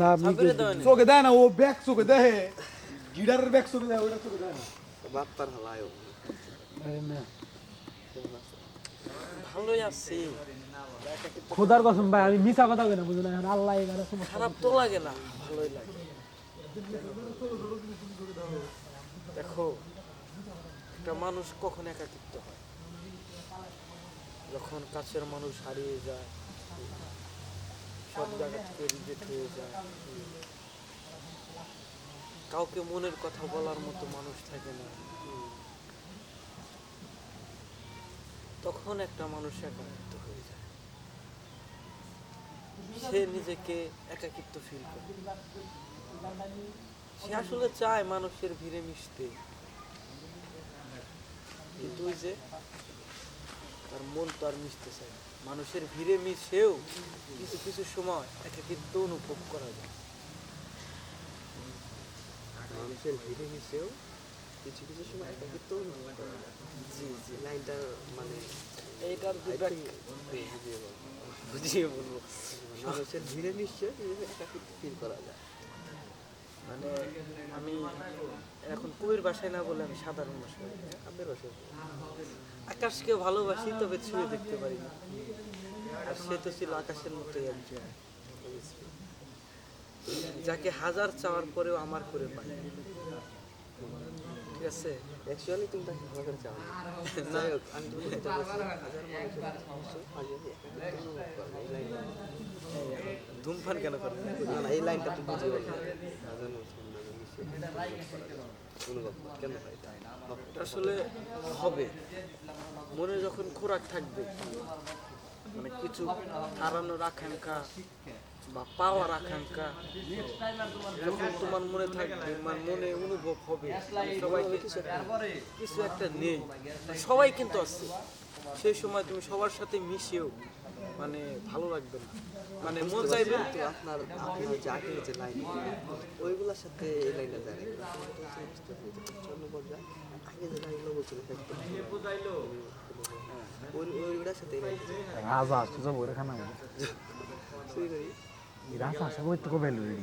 না চোখে দেয় না ও ব্যাগ চোখে দেয়। গিটারের ব্যাগ চোখে দেয় ওটা চোখে দেয় না। বাপ্পার হালায় ভালোই আছি। খোদার কসম ভাই আমি মিছা কথা কই না বুঝুন এখন আল্লাহ এখানে সমস্যা খারাপ তো লাগে না ভালোই লাগে। দেখো একটা মানুষ কখন একাকিত্ব হয়? যখন কাছের মানুষ হারিয়ে যায় কাউকে মনের কথা বলার মতো মানুষ থাকে না। তখন একটা মানুষ একাকিত্ব হয়ে যায়। সে নিজেকে একাকিত্ব ফিল করে। সে আসলে চায় মানুষের ভিড়ে মিশতে। কিন্তু ওই যে তার মন তো আর মিশতে চায় না। মানুষের ভিড়ে মিশেও কিছু কিছু সময় একাকিত্ব অনুভব করা যায় মানুষের ভিড়ে মিশেও কিছু কিছু সময় একাকিত্ব অনুভব করা যায়। জি জি লাইনটা মানে এইটার বুঝিয়ে বল বুঝিয়ে বলব মানুষের ভিড়ে মিশছে একাকিত্ব ফিল করা যায় মানে আমি এখন কবির বাসায় না বলে আমি সাধারণ বলি। আপনার অসুখ আকাশকে ভালোবাসি তবে ছুঁয়ে দেখতে পারি না আর সে তো ছিল আকাশের মতোই একজন যাকে হাজার চাওয়ার পরেও আমার করে পাই ঠিক আছে? অ্যাকচুয়ালি তুমি তাকে করে চাও না। আমি হাজার লাইনটা ধূমপান কেন করে না এই লাইনটা। হাজার মাঝে মিশে অনুভব কেন আসলে হবে। মনে যখন খোরাক থাকবে মানে কিছু হারানোর আকাঙ্ক্ষা বা পাওয়ার আকাঙ্ক্ষা যখন তোমার মনে থাকবে মানে মনে অনুভব হবে, সবাই কিছু কিছু একটা নেই। সবাই কিন্তু আছে। সেই সময় তুমি সবার সাথে মিশেও মানে ভালো লাগবে না। মানে মন চাইবে কিন্তু আপনার আপনার যে আগের যে লাইন, ওইগুলোর সাথে এই লাইনটা যায় না চন্দ্র পর্যায়ে আগে যে লাইনগুলো বলছিল রাজা তো বইরে খানা শুরু করি রাজা সবাই তো কবে লুরি